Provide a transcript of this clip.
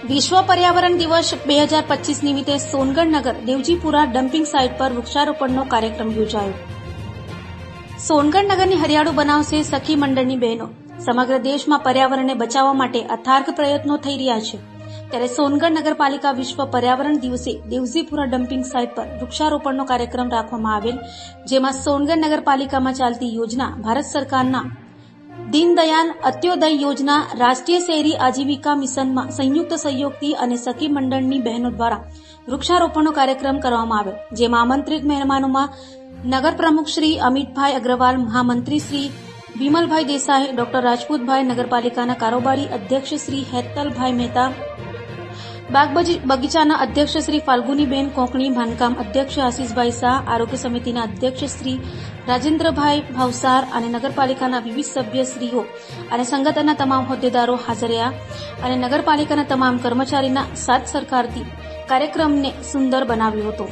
વિશ્વ પર્યાવરણ દિવસ બે હજાર પચીસ નિમિત્તે સોનગઢ નગર દેવજીપુરા ડમ્પિંગ સાઇટ પર વૃક્ષારોપણનો કાર્યક્રમ યોજાયો. સોનગઢ નગરની હરિયાળું બનાવશે સખી મંડળની બહેનો. સમગ્ર દેશમાં પર્યાવરણને બચાવવા માટે અથાર્ક પ્રયત્નો થઈ રહ્યા છે. ત્યારે સોનગઢ નગરપાલિકા વિશ્વ પર્યાવરણ દિવસે દેવજીપુરા ડમ્પિંગ સાઇટ પર વૃક્ષારોપણનો કાર્યક્રમ રાખવામાં આવેલ, જેમાં સોનગઢ નગરપાલિકામાં ચાલતી યોજના ભારત સરકારના દીનદયાલ અત્યોદય યોજના રાષ્ટ્રીય શહેરી આજીવિકા મિશનમાં સંયુક્ત સહયોગથી અને સખી મંડળની બહેનો દ્વારા વૃક્ષારોપણનો કાર્યક્રમ કરવામાં આવ્યો, જેમાં આમંત્રિત મહેમાનોમાં નગર પ્રમુખ શ્રી અમિતભાઈ અગ્રવાલ, મહામંત્રી શ્રી વિમલભાઈ દેસાઈ, ડોક્ટર રાજપૂતભાઈ નગરપાલિકાના કારોબારી અધ્યક્ષ શ્રી હેતલભાઈ મહેતા બાગ બગીચાના અધ્યક્ષ શ્રી ફાલ્ગુનીબેન કોંકણી, બાંધકામ અધ્યક્ષ આશીષભાઈ શાહ, આરોગ્ય સમિતિના અધ્યક્ષ શ્રી રાજેન્દ્રભાઈ ભાવસાર અને નગરપાલિકાના વિવિધ સભ્યશ્રીઓ અને સંગઠનના તમામ હોદ્દેદારો હાજર રહ્યા અને નગરપાલિકાના તમામ કર્મચારીના સાથ સરકારથી કાર્યક્રમને સુંદર બનાવ્યો હતો.